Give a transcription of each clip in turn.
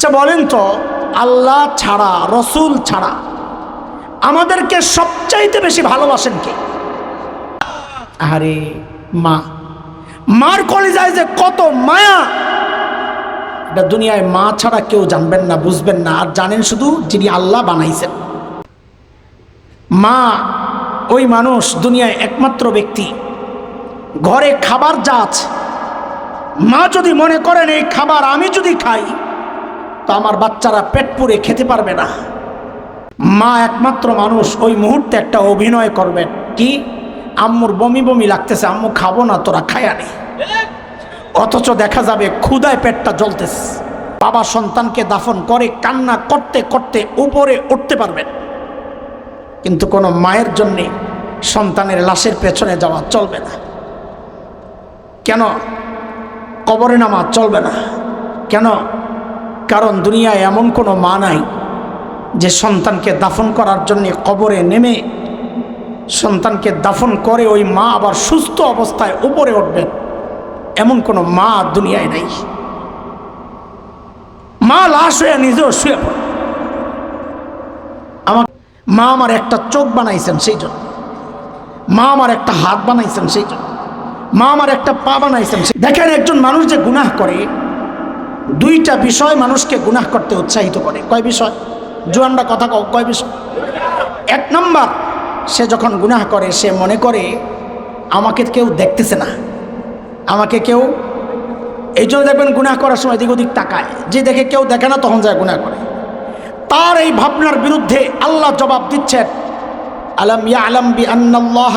আচ্ছা বলেন তো, আল্লাহ ছাড়া, রসুল ছাড়া আমাদেরকে সবচাইতে বেশি ভালোবাসেন কে? আরে মা। মার কলিজায় যে কত মায়া। এটা দুনিয়ায় মা ছাড়া কেউ জানবেন না, বুঝবেন না। আর জানেন শুধু যিনি আল্লাহ বানাইছেন। মা, ওই মানুষ দুনিয়ায় একমাত্র ব্যক্তি। ঘরে খাবার যা আছে। মা যদি মনে করেন, এই খাবার আমি যদি খাই তো আমার বাচ্চারা পেট পুরে খেতে পারবে না। মা একমাত্র মানুষ, ওই মুহূর্তে একটা অভিনয় করবেন কি? আম্মুর বমি বমি লাগতেছে, আম্মু খাব না, তোরা খায়া নেই অথচ দেখা যাবে ক্ষুদায় পেটটা জ্বলতেছে। বাবা সন্তানকে দাফন করে, কান্না করতে করতে উপরে উঠতে পারবেন কিন্তু কোনো মায়ের জন্যে সন্তানের লাশের পেছনে যাওয়া চলবে না। কেন? কবরে নামা চলবে না। কেন? কারণ দুনিয়ায় এমন কোনো মা নাই যে সন্তানকে দাফন করার জন্য কবরে নেমে সন্তানকে দাফন করে ওই মা আবার সুস্থ অবস্থায় উপরে উঠবেন এমন কোনো মা দুনিয়ায় নাই। মা লাশ হয়ে নিজেও শুয়ে পড়ে। আমার মা আমার একটা চোখ বানাইছেন সেই জন্য। মা আমার একটা হাত বানাইছেন সেই জন্য। মা আমার একটা পা বানাইছেন দেখেন একজন মানুষ যে গুনাহ করে দুইটা বিষয় মানুষকে গুনাহ করতে উৎসাহিত করে। কয় বিষয়? জোয়ানরা কথা কয় বিষয়? এক নম্বর, সে যখন গুনাহ করে, সে মনে করে, আমাকে কেউ দেখতেছে না। আমাকে কেউ এই জন্য দেখবেন গুনাহ করার সময় এদিক ওদিক তাকায়। যে দেখে কেউ দেখে না, তখন যায় গুনাহ করে। তার এই ভাবনার বিরুদ্ধে আল্লাহ জবাব দিচ্ছেন, আলম ইয়া আলম বি আন্নাল্লাহ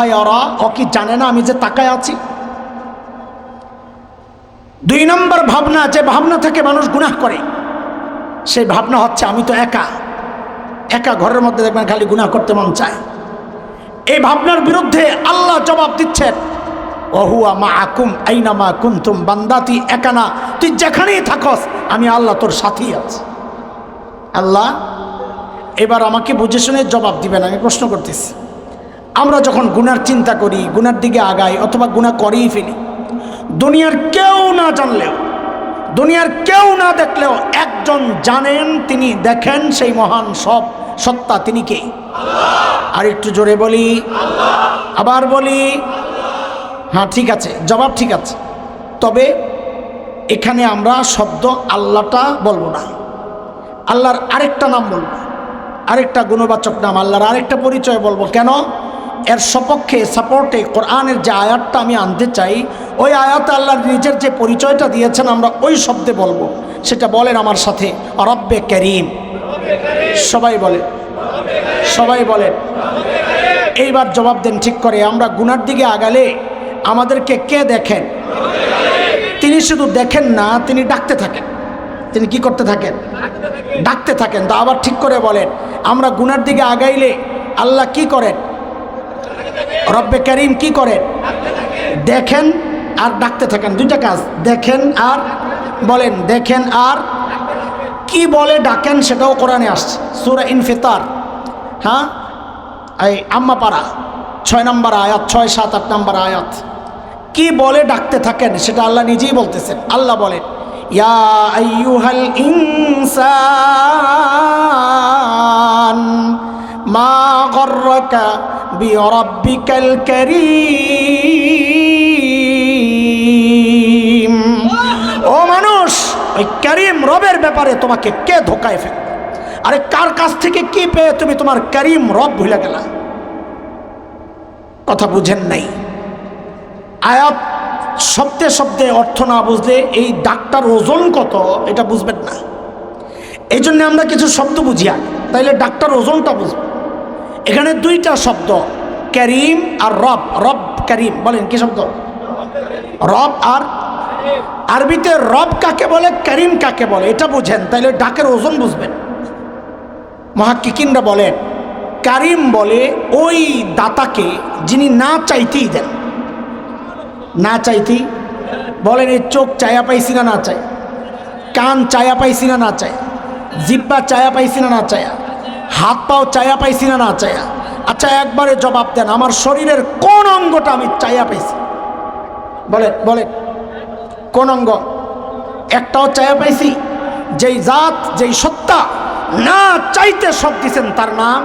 কি জানে না আমি যে তাকায় আছি? দুই নম্বর ভাবনা, যে ভাবনা থেকে মানুষ গুনাহ করে, সেই ভাবনা হচ্ছে, আমি তো একা একা ঘরের মধ্যে দেখবেন খালি গুনাহ করতে মন চায়। এই ভাবনার বিরুদ্ধে আল্লাহ জবাব দিচ্ছেন, ওহুয়া মা আকুম আইনা মা কুন্তুম বান্দা তুই একা না, তুই যেখানেই থাকস, আমি আল্লাহ তোর সাথী আছি। আল্লাহ, এবার আমাকে বুঝে শুনে জবাব দিবেন, আমি প্রশ্ন করতেছি। আমরা যখন গুনার চিন্তা করি, গুনার দিকে আগাই, অথবা গুণা করেই ফেলি দুনিয়ার কেউ না জানলেও, দুনিয়ার কেউ না দেখলেও একজন জানেন, তিনি দেখেন সেই মহান সব সত্তা, তিনি কে? আর একটু জোরে বলি, আবার বলি হ্যাঁ ঠিক আছে, জবাব ঠিক আছে। তবে এখানে আমরা শব্দ আল্লাহটা বলব না। আল্লাহর আরেকটা নাম বলব, আরেকটা গুণবাচক নাম, আল্লাহর আরেকটা পরিচয় বলব। কেন? এর সপক্ষে সাপোর্টে কোরআনের যে আয়াতটা আমি আনতে চাই, ওই আয়াতে আল্লাহর নিজের যে পরিচয়টা দিয়েছেন, আমরা ওই শব্দে বলব। সেটা বলেন আমার সাথে, রব্বে করিম। সবাই বলে, সবাই বলেন এইবার জবাব দেন ঠিক করে, আমরা গুনার দিকে আগালে আমাদেরকে কে দেখেন? তিনি শুধু দেখেন না, তিনি ডাকতে থাকেন। তিনি কি করতে থাকেন? ডাকতে থাকেন। তা আবার ঠিক করে বলেন, আমরা গুনার দিকে আগাইলে আল্লাহ কি করেন? রব্বে করিম কি করেন দেখেন আর ডাকতে থাকেন। দুইটা কাজ। দেখেন আর বলেন, দেখেন আর কি বলে ডাকেন সেটাও কোরআনে আসছে। সুরা ইনফিতার। হ্যাঁ? এই আম্মা পাড়া ছয় নম্বর আয়াত, ছয়, সাত, আট নম্বর আয়াত। কি বলে ডাকতে থাকেন সেটা আল্লাহ নিজেই বলতেছেন। আল্লাহ বলেন ইনসান মা গর্রকা বিরব্বিকাল কারীম। ও মানুষ, ওই করিম রবের ব্যাপারে তোমাকে কে ধোকায় ফেল আরে কার কাছ থেকে কি পেয়ে তুমি তোমার করিম রব ভুলে গেলা? কথা বুঝেন নাই। আয়াত শব্দে শব্দে অর্থ না বুঝলে এই ডাক্তার ওজন কত, এটা বুঝবেন না। এই জন্য আমরা কিছু শব্দ বুঝি আগে, তাইলে ডাক্তার ওজনটা বুঝব। এখানে দুইটা শব্দ, করিম আর রব। রব, করিম, বলেন কি শব্দ? রব আর আরবিতে রব কাকে বলে, করিম কাকে বলে? এটা বুঝেন, তাইলে ডাকের ওজন বুঝবেন। মহাকিকিনরা বলেন, কারিম বলে ওই দাতাকে যিনি না চাইতেই দেন। না চাইতেই? বলেন এই চোখ চায়া পাইছি না না চাই। কান চায়া পাইছি না না চাই। জিব্বা চায়া পাইছি না না চায়া হাত পাও চায়া পাইছি না না চায়া? আচ্ছা একবারে জবাব দেন, আমার শরীরের কোন অঙ্গটা আমি চায়া পাইছি? বলে বলে কোন অঙ্গ? একটাও চায়া পাইছি? যেই জাত, যেই সত্তা, না চাইতে সব দিছেন, তার নাম?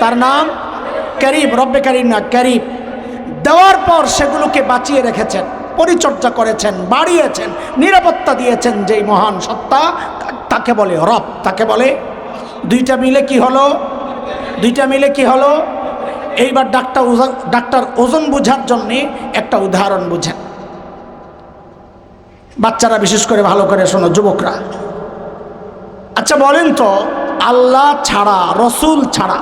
তার নাম? ক্যারিব রব্বে কারিম না ক্যারিব দেওয়ার পর সেগুলোকে বাঁচিয়ে রেখেছেন, পরিচর্যা করেছেন, বাড়িয়েছেন, নিরাপত্তা দিয়েছেন, যেই মহান সত্তা, তাকে বলে রব, তাকে বলে দুইটা মিলে কি হলো? দুইটা মিলে কি হলো? এইবার ডাক্তার ওজন ডাক্তার ওজন বোঝার জন্যে একটা উদাহরণ বুঝেন। বাচ্চারা বিশেষ করে ভালো করে শোনো, যুবকরা। আচ্ছা বলেন তো, আল্লাহ ছাড়া, রসুল ছাড়া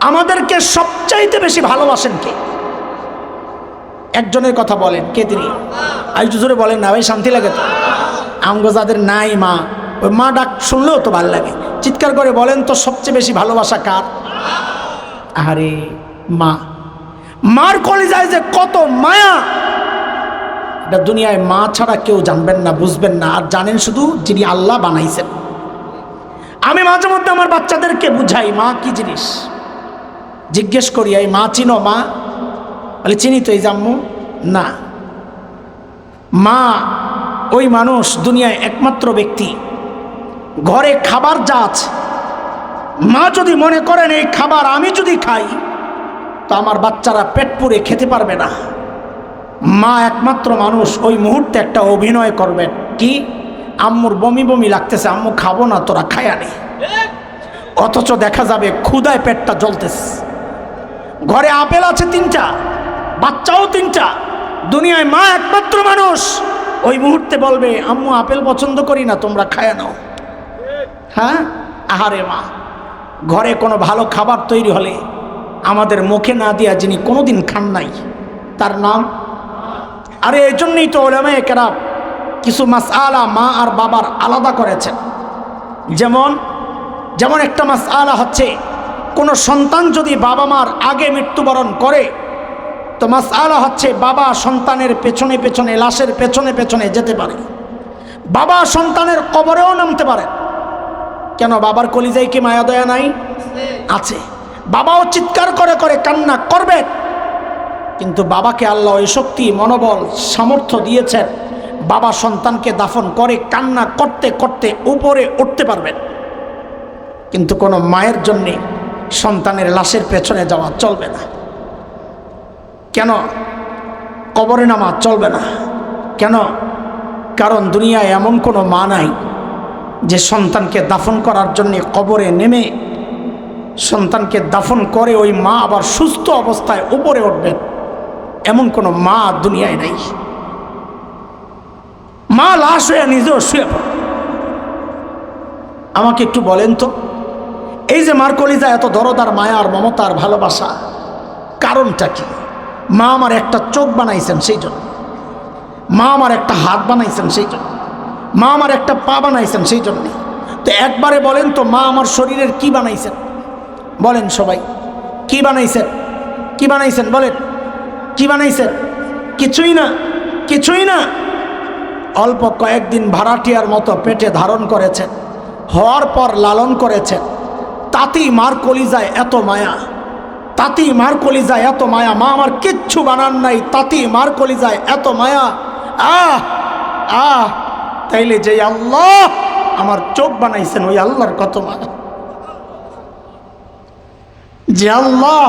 আমাদেরকে সবচাইতে বেশি ভালোবাসেন কে? একজনের কথা বলেন, কে তিনি? একটু জোরে বলেন না ভাই, শান্তি লাগে তো? আমগো যাদের নাই মা। ওই মা ডাক শুনলেও তো ভালো লাগে। চিৎকার করে বলেন তো সবচেয়ে বেশি ভালোবাসা কার? আরে মা। মার কলিজায় যে কত মায়া! এটা দুনিয়ায় মা ছাড়া কেউ জানবেন না, বুঝবেন না। আর জানেন শুধু যিনি আল্লাহ বানাইছেন। আমি মাঝে মধ্যে আমার বাচ্চাদেরকে বুঝাই, মা কি জিনিস? জিজ্ঞেস করি, এই মা চিনো মা? বলে, চিনি তো এই জাম্মু? না। মা, ওই মানুষ দুনিয়ায় একমাত্র ব্যক্তি। ঘরে খাবার যা আছে। মা যদি মনে করেন, এই খাবার আমি যদি খাই, তো আমার বাচ্চারা পেট পুরে খেতে পারবে না। মা একমাত্র মানুষ, ওই মুহূর্তে একটা অভিনয় করবেন কি? আম্মুর বমি বমি লাগতেছে, আম্মু, খাব না, তোরা খায়া নে। অথচ দেখা যাবে ক্ষুদায় পেটটা জ্বলতেছে। ঘরে আপেল আছে তিনটা, বাচ্চাও তিনটা। দুনিয়ায় মা একমাত্র মানুষ। ওই মুহূর্তে বলবে, আম্মু, আপেল পছন্দ করি না, তোমরা খায়া নাও। হ্যাঁ? আহারে মা, ঘরে কোনো ভালো খাবার তৈরি হলে আমাদের মুখে না দিয়া যিনি কোনোদিন খান নাই, তার নাম? আরে এই জন্যই তো ওলামে কেরা কিছু মাস আলা মা আর বাবার আলাদা করেছেন। যেমন যেমন একটা মাস আলা হচ্ছে, কোনো সন্তান যদি বাবা মার আগে মৃত্যুবরণ করে, তো মাস আলা হচ্ছে বাবা সন্তানের পেছনে পেছনে, লাশের পেছনে পেছনে যেতে পারে। বাবা সন্তানের কবরেও নামতে পারে কেন বাবার কলিজাই কি মায়া দয়া নাই? আছে। বাবাও চিৎকার করে করে কান্না করবে। কিন্তু বাবাকে আল্লাহ ওই শক্তি, মনোবল, সামর্থ্য দিয়েছেন। বাবা সন্তানকে দাফন করে কান্না করতে করতে উপরে উঠতে পারবেন। কিন্তু কোনো মায়ের জন্যে সন্তানের লাশের পেছনে যাওয়া চলবে না। কেন? কবরে নামা চলবে না। কেন? কারণ দুনিয়ায় এমন কোনো মা নাই যে সন্তানকে দাফন করার জন্যে কবরে নেমে সন্তানকে দাফন করে ওই মা আবার সুস্থ অবস্থায় উপরে উঠবেন এমন কোনো মা দুনিয়ায় নাই। মা লাশ হয়ে নিজেও শুয়ে পড়ে। আমাকে একটু বলেন তো, এই যে মার কলিজা, এত দরদার মায়ার মমতার ভালোবাসা, কারণটা কি? মা আমার একটা চোখ বানাইছেন সেই জন্য। মা আমার একটা হাত বানাইছেন সেই জন্য। মা আমার একটা পা বানাইছেন সেই জন্যে। তো একবারে বলেন তো, মা আমার শরীরের কি বানাইছেন? বলেন সবাই, কি বানাইছেন? কি বানাইছেন? বলেন, কি বানাইছেন? কিছুই না কিছুই না। অল্প কয়েকদিন ভাড়াটিয়ার মতো পেটে ধারণ করেছেন, হওয়ার পর লালন করেছেন। তাতেই মার কলিজায় এত মায়া, তাতেই মার কলিজায় এত মায়া। মা আমার কিচ্ছু বানান নাই, তাতেই মার কলিজায় এত মায়া। আহ আহ। তাইলে যে আল্লাহ আমার চোখ বানাইছেন, ওই আল্লাহর কত মায়া যে আল্লাহ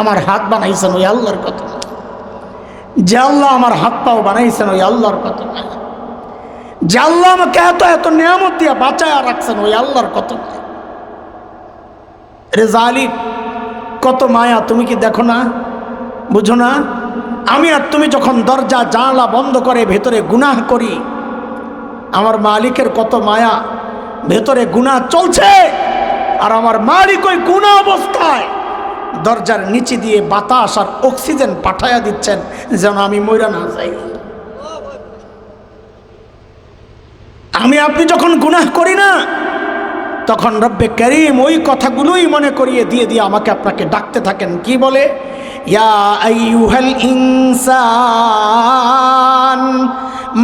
আমার হাত বানাইছেন, ওই আল্লাহর কত যে আল্লাহ আমার হাত পাও বানাইছেন, ওই আল্লাহর কত মায়া যে আল্লাহ আমাকে এত এত নিয়ামত দিয়ে বাঁচায় রাখছেন, ওই আল্লাহর কত মায়া কত মায়া, তুমি কি দেখো না? বুঝো না? আমি আর তুমি যখন দরজা জানলা বন্ধ করে ভেতরে গুনাহ করি আমার মালিকের কত মায়া, ভেতরে গুনাহ চলছে, আর আমার মালিক ওই গুণা অবস্থায় দরজার নিচে দিয়ে বাতাস আর অক্সিজেন পাঠাইয়া দিচ্ছেন, যেন আমি মইরা না যাই। আমি আপনি যখন গুনাহ করি না, তখন রব্বে করিম ওই কথাগুলোই মনে করিয়ে দিয়ে দিয়ে আমাকে আপনাকে ডাকতে থাকেন। কি বলে? ইয়া আইয়ুহাল ইনসান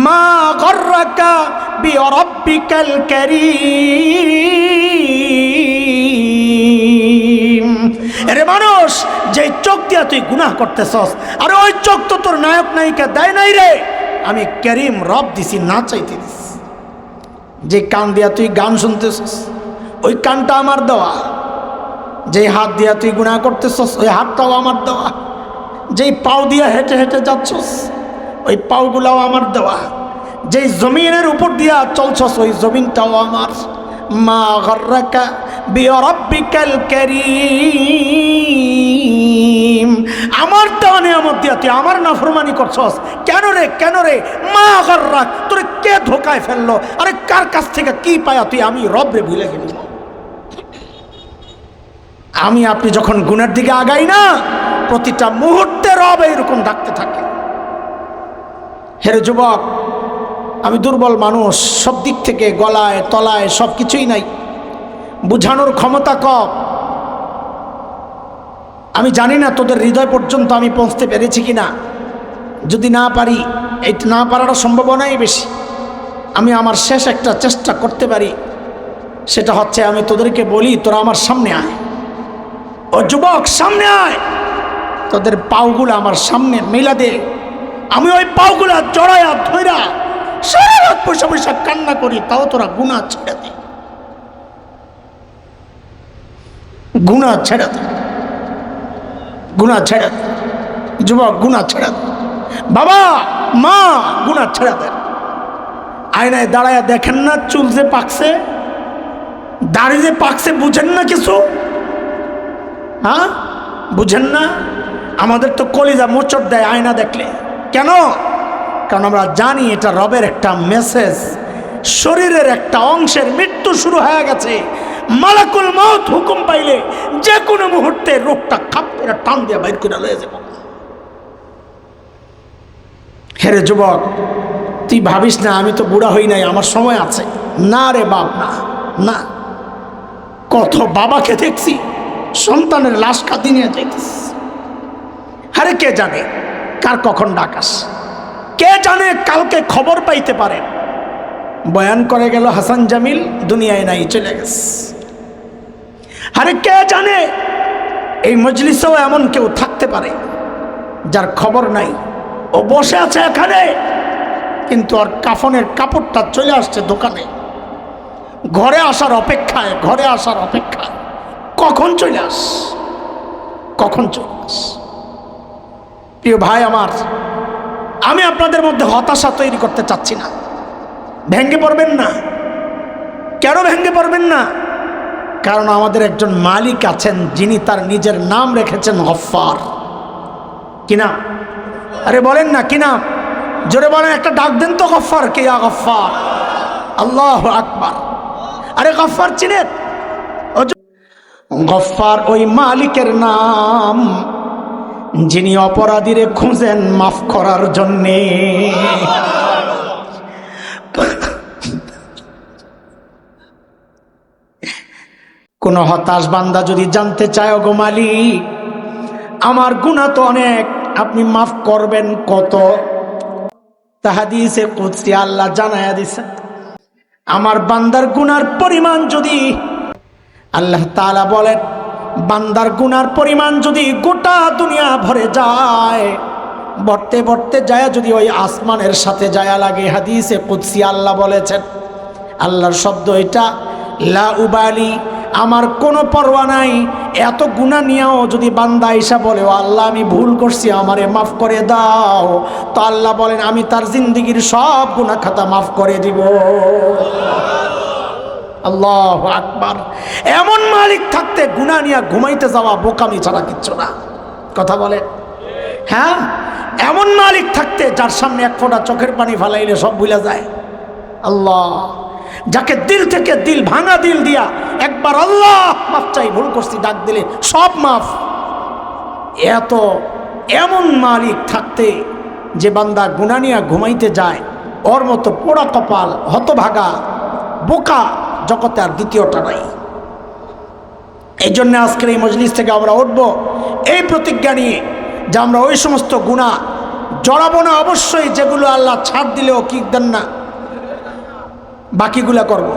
মা গর্রাকা বিরব্বিকাল কারীম। আরে মানুষ যে চোখ দিয়া তুই গুনাহ করতেছস, আরে ওই চোখ তো তোর নায়ক নায়িকা দেয় নাই রে, আমি করিম রব দিছি, না চাইতে দিছি। যে কান দিয়া তুই গান শুনতেছিস, ওই কানটা আমার দেওয়া। যে হাত দিয়া তুই গুণা করতেছস, ওই হাতটাও আমার দেওয়া। যেই পাও দিয়া হেঁটে হেঁটে যাচ্ছস ওই পাওগুলাও আমার দেওয়া। যেই জমিনের উপর দিয়া চলছস, ওই জমিনটাও আমার। মা গর্রাকা বিরব্বিকাল কারীম। আমার দেওয়া নিয়ামত দিয়া তুই আমার নাফরমানি করছস। কেন রে কেন রে? মা গর্রাক তোরে কে ধোকায় ফেলল? আরে কার কাছ থেকে কি পায়া তুই? আমি রব রে ভুলে গেলি। আমি আপনি যখন গুণের দিকে আগাই না, প্রতিটা মুহূর্তে রব এইরকম ডাকতে থাকে। হেরে যুবক, আমি দুর্বল মানুষ, সব দিক থেকে গলায়, তলায় সব কিছুই নাই। বুঝানোর ক্ষমতা কম আমি জানি না তোদের হৃদয় পর্যন্ত আমি পৌঁছতে পেরেছি কি না যদি না পারি, এই না পারাটা সম্ভাবনাই বেশি। আমি আমার শেষ একটা চেষ্টা করতে পারি। সেটা হচ্ছে আমি তোদেরকে বলি, তোরা আমার সামনে আয়। ও যুবক, সামনে আয়। তোদের পাওগুলো আমার সামনে মেলা দে। আমি ওই পাওগুলা জড়াইয়া ধইরা সারা রাত পয়সা পয়সা কান্না করি, তাও তোরা গুণা ছেড়ে দে। গুণা ছেড়ে দে। গুণা ছেড়ে দে। যুবক গুণা ছেড়ে দে। বাবা, মা গুণা ছেড়ে দেন আয়নায় দাঁড়ায় দেখেন না, চুল যে পাকছে? দাড়ি যে পাকছে, বুঝেন না কিছু? হ্যাঁ? বুঝেন না? আমাদের তো কলিজা মোচড় দেয় আয়না দেখলে। কেন? কারণ আমরা জানি এটা রবের একটা মেসেজ শরীরের একটা অংশের মৃত্যু শুরু হয়ে গেছে। মালাকুল মত হুকুম পাইলে যে কোনো মুহূর্তে রোগটা খাপ করে টান দিয়ে বাইর করে লয়ে যাব। হেরে যুবক, তুই ভাবিস না আমি তো বুড়া হই নাই, আমার সময় আছে। না রে বাপ, না না। কত বাবাকে দেখছি, সন্তানের লাশ কাঁদি নিয়ে যাইতেস আরে কে জানে? কার কখন ডাকাস কে জানে কালকে খবর পাইতে পারে? বয়ান করে গেল হাসান জামিল, দুনিয়ায় নাই, চলে গেছে। আরে কে জানে? এই মজলিসেও এমন কেউ থাকতে পারে যার খবর নাই। ও বসে আছে এখানে, কিন্তু আর কাফনের কাপড়টা চলে আসছে দোকানে। ঘরে আসার অপেক্ষায়, ঘরে আসার অপেক্ষায়। কখন চলে আস? কখন চলে আস? প্রিয় ভাই আমার, আমি আপনাদের মধ্যে হতাশা তৈরি করতে চাচ্ছি না। ভেঙ্গে পড়বেন না। কেন ভেঙ্গে পড়বেন না? কারণ আমাদের একজন মালিক আছেন, যিনি তার নিজের নাম রেখেছেন গফ্ফার। কি নাম? আরে বলেন না, কি নাম? জোরে বলেন, একটা ডাক দেন তো গফ্ফার কে, ইয়া গফ্ফার। আল্লাহ আকবার। আরে গফ্ফার চিনেন? গফ্ফার ওই মালিকের নাম যিনি অপরাধীরে খুঁজেন মাফ করার জন্যে। কোন হতাশ বান্দা যদি জানতে চায় গো মালিক, আমার গুণা তো অনেক, আপনি মাফ করবেন কত? তাহাদিসে কুদসি আল্লাহ জানায়া দিছে, আমার বান্দার গুনার পরিমাণ যদি আল্লাহ তাআলা বলেন বান্দার গুনার পরিমাণ যদি গোটা দুনিয়া ভরে যায়, বর্তে বর্তে যায় যদি ওই আসমানের সাথে যায়া লাগে। হাদিসে কুদসি আল্লাহ বলেছেন, আল্লাহর শব্দ এটা, লা উবালি, আমার কোনো পরোয়া নাই, এত গুণা নিয়েও যদি বান্দা ঈশা বলে, ও আল্লাহ, আমি ভুল করছি, আমারে মাফ করে দাও। তো আল্লাহ বলেন, আমি তার জিন্দিগির সব গুণা খাতা মাফ করে দিব। আল্লাহ আকবার। এমন মালিক থাকতে গুণা নিয়ে ঘুমাইতে যাওয়া বোকামি ছাড়া কিচ্ছু না। কথা বলে? হ্যাঁ? এমন মালিক থাকতে যার সামনে এক ফোঁটা চোখের পানি ফালাইলে সব ভুলে যায়। আল্লাহ, যাকে দিল থেকে দিল ভাঙা দিল দিয়া একবার আল্লাহ মাফ চাই, ভুল করছি, ডাক দিলে সব মাফ। এত এমন মালিক থাকতে যে বান্দা গুণা নিয়ে ঘুমাইতে যায়, ওর মতো পোড়া কপাল, হতভাগা, বোকা জগতে আর দ্বিতীয়টা নাই। এই জন্য আজকের এই মজলিস থেকে আমরা উঠব। এই প্রতিজ্ঞা নিয়ে যে আমরা ওই সমস্ত গুণা জড়াবো না অবশ্যই, যেগুলো আল্লাহ ছাড় দিলেও কি দেন না, বাকিগুলা করব।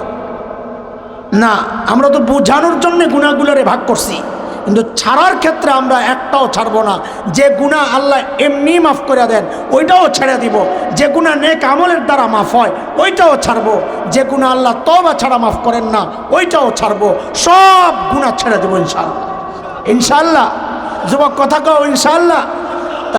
না, আমরা তো বোঝানোর জন্য গুণাগুলোরে ভাগ করছি। কিন্তু ছাড়ার ক্ষেত্রে আমরা একটাও ছাড়বো না। যে গুণা আল্লাহ এমনি মাফ করে দেন, ওইটাও ছেড়ে দিব। যে গুণা নেক আমলের দ্বারা মাফ হয়, ওইটাও ছাড়বো। যে গুণা আল্লাহ তবা ছাড়া মাফ করেন না, ওইটাও ছাড়বো। সব গুণা ছেড়ে দেবো ইনশাল্লাহ ইনশাল্লাহ যুবক কথা কও ইনশাল্লাহ